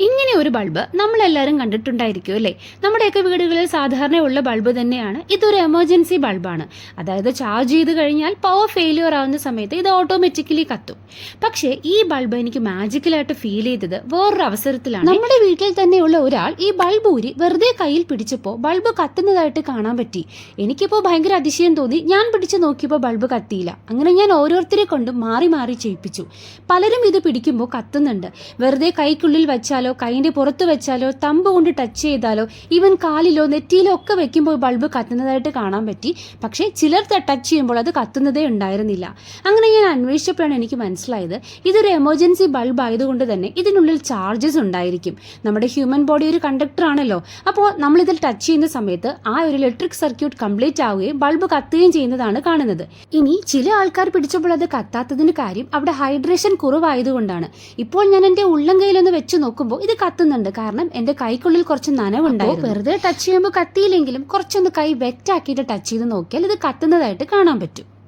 ഇങ്ങനെ ഒരു ബൾബ് നമ്മളെല്ലാവരും കണ്ടിട്ടുണ്ടായിരിക്കും അല്ലേ? നമ്മുടെയൊക്കെ വീടുകളിൽ സാധാരണയുള്ള ബൾബ് തന്നെയാണ്. ഇതൊരു എമർജൻസി ബൾബാണ് അതായത് ചാർജ് ചെയ്ത് കഴിഞ്ഞാൽ പവർ ഫെയിലിയർ ആവുന്ന സമയത്ത് ഇത് ഓട്ടോമാറ്റിക്കലി കത്തും. പക്ഷേ ഈ ബൾബ് എനിക്ക് മാജിക്കലായിട്ട് ഫീൽ ചെയ്തത് വേറൊരു അവസരത്തിലാണ്. നമ്മുടെ വീട്ടിൽ തന്നെയുള്ള ഒരാൾ ഈ ബൾബ് ഊരി വെറുതെ കയ്യിൽ പിടിച്ചപ്പോൾ ബൾബ് കത്തുന്നതായിട്ട് കാണാൻ പറ്റി. എനിക്കിപ്പോൾ ഭയങ്കര അതിശയം തോന്നി. ഞാൻ പിടിച്ച് നോക്കിയപ്പോൾ ബൾബ് കത്തിയില്ല. അങ്ങനെ ഞാൻ ഓരോരുത്തരെ കൊണ്ട് മാറി മാറി ചെയ്യിപ്പിച്ചു. പലരും ഇത് പിടിക്കുമ്പോൾ കത്തുന്നുണ്ട്. വെറുതെ കൈക്കുള്ളിൽ വെച്ചാലോ കൈന്റെ പുറത്ത് വെച്ചാലോ തമ്പ് കൊണ്ട് ടച്ച് ചെയ്താലോ ഈവൻ കാലിലോ നെറ്റിയിലോ ഒക്കെ വെക്കുമ്പോൾ ബൾബ് കത്തുന്നതായിട്ട് കാണാൻ പറ്റി. പക്ഷേ ചിലർ ടച്ച് ചെയ്യുമ്പോൾ അത് കത്തുന്നതേ ഉണ്ടായിരുന്നില്ല. അങ്ങനെ ഞാൻ അന്വേഷിച്ചപ്പോഴാണ് എനിക്ക് മനസ്സിലായത് ഇതൊരു എമർജൻസി ബൾബ് ആയതുകൊണ്ട് തന്നെ ഇതിനുള്ളിൽ ചാർജസ് ഉണ്ടായിരിക്കും. നമ്മുടെ ഹ്യൂമൻ ബോഡി ഒരു കണ്ടക്ടർ ആണല്ലോ. അപ്പോൾ നമ്മളിതിൽ ടച്ച് ചെയ്യുന്ന സമയത്ത് ആ ഒരു ഇലക്ട്രിക് സർക്യൂട്ട് കംപ്ലീറ്റ് ആവുകയും ബൾബ് കത്തുകയും ചെയ്യുന്നതാണ് കാണുന്നത്. ഇനി ചില ആൾക്കാർ പിടിച്ചപ്പോൾ അത് കത്താത്തതിന് കാര്യം അവിടെ ഹൈഡ്രേഷൻ കുറവായതുകൊണ്ടാണ്. ഇപ്പോൾ ഞാൻ എന്റെ ഉള്ളം കയ്യിലൊന്ന് വെച്ച് നോക്കുമ്പോൾ ഇത് കത്തുന്നുണ്ട്. കാരണം എന്റെ കൈക്കുള്ളിൽ കുറച്ച് നനവുണ്ടായിരുന്നു. വെറുതെ ടച്ച് ചെയ്യുമ്പോൾ കത്തിയില്ലെങ്കിലും കുറച്ചൊന്ന് കൈ വെറ്റാക്കിയിട്ട് ടച്ച് ചെയ്ത് നോക്കിയാൽ ഇത് കത്തുന്നതായിട്ട് കാണാൻ പറ്റും.